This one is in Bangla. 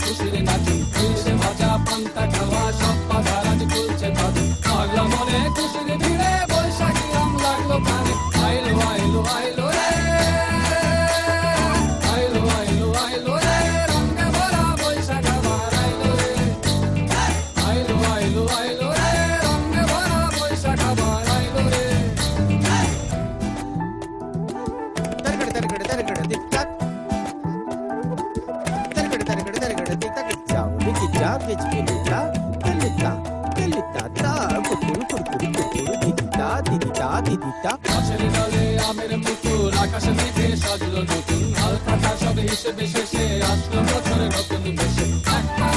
খুশির নাচি ইলিশে ভাজা পান্তা খাওয়া সব বাধা রাজ খুলছে বাজি পাগলা মনে খুশির ভিড়ে বৈশাখী রং লাগল কানে আইলো আইলো আইলো తరగడ తరగడ తరగడ దిక్తాక్ చావుడి గిజ్జా గెజ్జిలితా తెల్లితా తెల్లితా తా కుకురు కుకురు కుకురు దిదితా దిదితా దిదితా গাছের ডালে আমের মুকুল আকাশে মেঘে সাজলো নতুন হালকা সব হিসেবে শেষে আসলো বছরে নতুন বেশে এক পানিতে সব